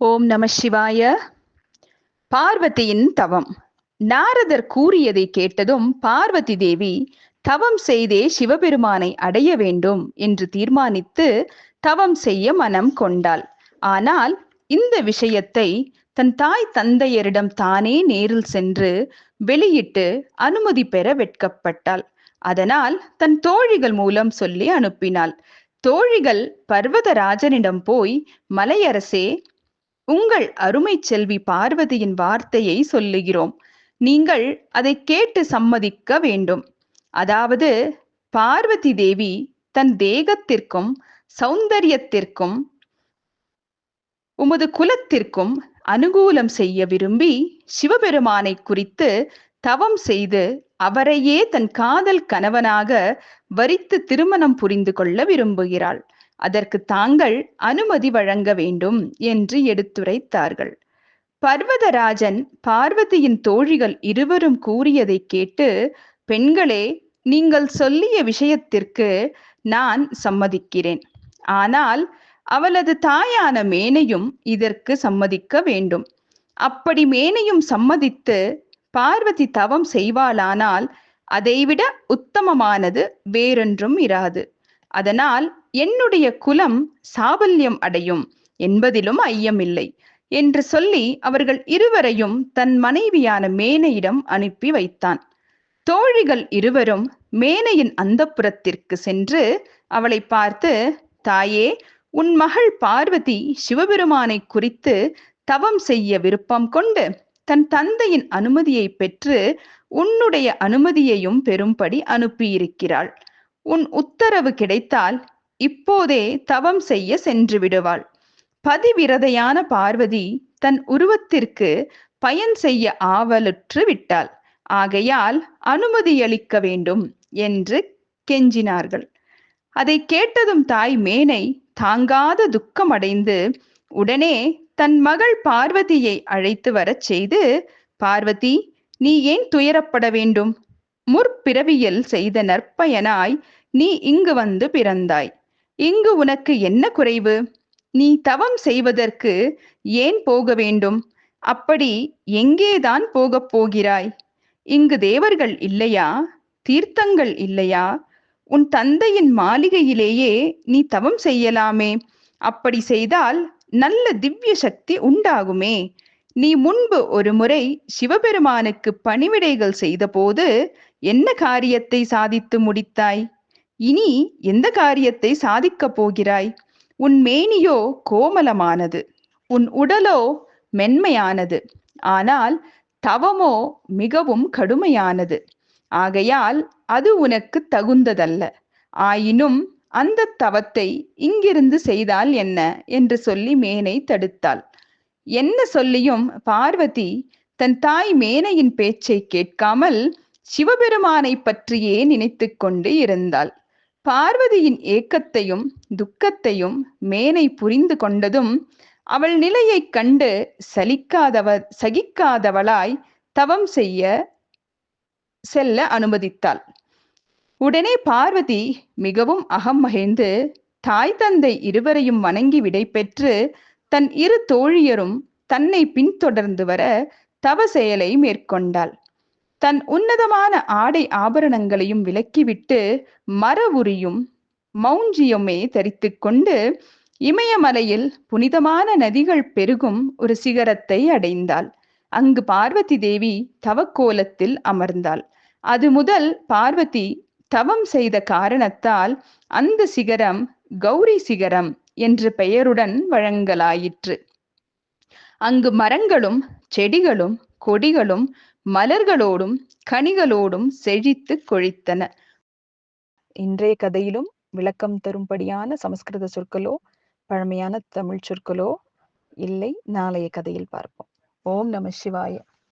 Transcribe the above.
ஓம் நம சிவாய. பார்வதியின் தவம். நாரதர் கூறியதை கேட்டதும் பார்வதி தேவி தவம் செய்தே சிவபெருமானை அடைய வேண்டும் என்று தீர்மானித்து தவம் செய்ய மனம் கொண்டாள். ஆனால் இந்த விஷயத்தை தன் தாய் தந்தையரிடம் தானே நேரில் சென்று வெளியிட்டு அனுமதி பெற வெட்கப்பட்டாள். அதனால் தன் தோழிகள் மூலம் சொல்லி அனுப்பினாள். தோழிகள் பர்வதராஜனிடம் போய் மலையரசே உங்கள் அருமை செல்வி பார்வதியின் வார்த்தையை சொல்லுகிறோம். நீங்கள் அதை கேட்டு சம்மதிக்க வேண்டும். அதாவது பார்வதி தேவி தன் தேகத்திற்கும் சௌந்தரியத்திற்கும் உமது குலத்திற்கும் அனுகூலம் செய்ய விரும்பி சிவபெருமானை குறித்து தவம் செய்து அவரையே தன் காதல் கணவனாக வரித்து திருமணம் புரிந்து கொள்ள விரும்புகிறாள். அதற்கு தாங்கள் அனுமதி வழங்க வேண்டும் என்று எடுத்துரைத்தார்கள். பர்வதராஜன் பார்வதியின் தோழிகள் இருவரும் கூறியதை கேட்டு பெண்களே நீங்கள் சொல்லிய விஷயத்திற்கு நான் சம்மதிக்கிறேன். ஆனால் அவளது தாயான மேனையும் இதற்கு சம்மதிக்க வேண்டும். அப்படி மேனையும் சம்மதித்து பார்வதி தவம் செய்வாளானால் அதைவிட உத்தமமானது வேறொன்றும் இராது. அதனால் என்னுடைய குலம் சாபல்யம் அடையும் என்பதிலும் ஐயமில்லை என்று சொல்லி அவர்கள் இருவரையும் தன் மனைவியான மேனையிடம் அனுப்பி வைத்தான். தோழிகள் இருவரும் மேனையின் அந்தப்புறத்திற்கு சென்று அவளை பார்த்து தாயே உன் மகள் பார்வதி சிவபெருமானை குறித்து தவம் செய்ய விருப்பம் கொண்டு தன் தந்தையின் அனுமதியை பெற்று உன்னுடைய அனுமதியையும் பெறும்படி அனுப்பியிருக்கிறாள். உன் உத்தரவு கிடைத்தால் இப்போதே தவம் செய்ய சென்று விடுவாள். பதிவிரதையான பார்வதி தன் உருவத்திற்கு பயன் செய்ய ஆவலுற்று விட்டாள். ஆகையால் அனுமதியளிக்க வேண்டும் என்று கெஞ்சினார்கள். அதை கேட்டதும் தாய் மேனை தாங்காத துக்கமடைந்து உடனே தன் மகள் பார்வதியை அழைத்து வரச் செய்து பார்வதி நீ ஏன் துயரப்பட வேண்டும்? முற்பிறவியில் செய்த நற்பயனாய் நீ இங்கு வந்து பிறந்தாய். இங்கு உனக்கு என்ன குறைவு? நீ தவம் செய்வதற்கு ஏன் போக வேண்டும்? அப்படி எங்கேதான் போகப் போகிறாய்? இங்கு தேவர்கள் இல்லையா? தீர்த்தங்கள் இல்லையா? உன் தந்தையின் மாளிகையிலேயே நீ தவம் செய்யலாமே. அப்படி செய்தால் நல்ல திவ்ய சக்தி உண்டாகுமே. நீ முன்பு ஒரு முறை சிவபெருமானுக்கு பணிவிடைகள் செய்தபோது என்ன காரியத்தை சாதித்து முடித்தாய்? இனி எந்த காரியத்தை சாதிக்கப் போகிறாய்? உன் மேனியோ கோமலமானது உன் உடலோ மென்மையானது ஆனால் தவமோ மிகவும் கடுமையானது. ஆகையால் அது உனக்கு தகுந்ததல்ல. ஆயினும் அந்த தவத்தை இங்கிருந்து செய்தால் என்ன? என்று சொல்லி மேனை தடுத்தாள். என்ன சொல்லியும் பார்வதி தன் தாய் மேனையின் பேச்சை கேட்காமல் சிவபெருமானை பற்றியே நினைத்து கொண்டு இருந்தாள். பார்வதியின் ஏக்கத்தையும் துக்கத்தையும் மேனை புரிந்து கொண்டதும் அவள் நிலையைக் கண்டு சலிக்காதவ சகிக்காதவளாய் தவம் செய்ய செல்ல அனுமதித்தாள். உடனே பார்வதி மிகவும் அகம் மகிழ்ந்து தாய் தந்தை இருவரையும் வணங்கி விடை பெற்று தன் இரு தோழியரும் தன்னை பின்தொடர்ந்து வர தவ செயலை மேற்கொண்டாள். தன் உன்னதமான ஆடை ஆபரணங்களையும் விலக்கிவிட்டு மர உரியும் மௌஞ்சியுமே தரித்து கொண்டு இமயமலையில் புனிதமான நதிகள் பெருகும் ஒரு சிகரத்தை அடைந்தாள். அங்கு பார்வதி தேவி தவக்கோலத்தில் அமர்ந்தாள். அது முதல் பார்வதி தவம் செய்த காரணத்தால் அந்த சிகரம் கௌரி சிகரம் என்ற பெயருடன் வழங்கலாயிற்று. அங்கு மரங்களும் செடிகளும் கொடிகளும் மலர்களோடும் கனிகளோடும் செழித்து கொழித்தன. இன்றைய கதையிலும் விளக்கம் தரும்படியான சமஸ்கிருத சொற்களோ பழமையான தமிழ் சொற்களோ இல்லை நாளைய கதையில் பார்ப்போம். ஓம் நம சிவாய.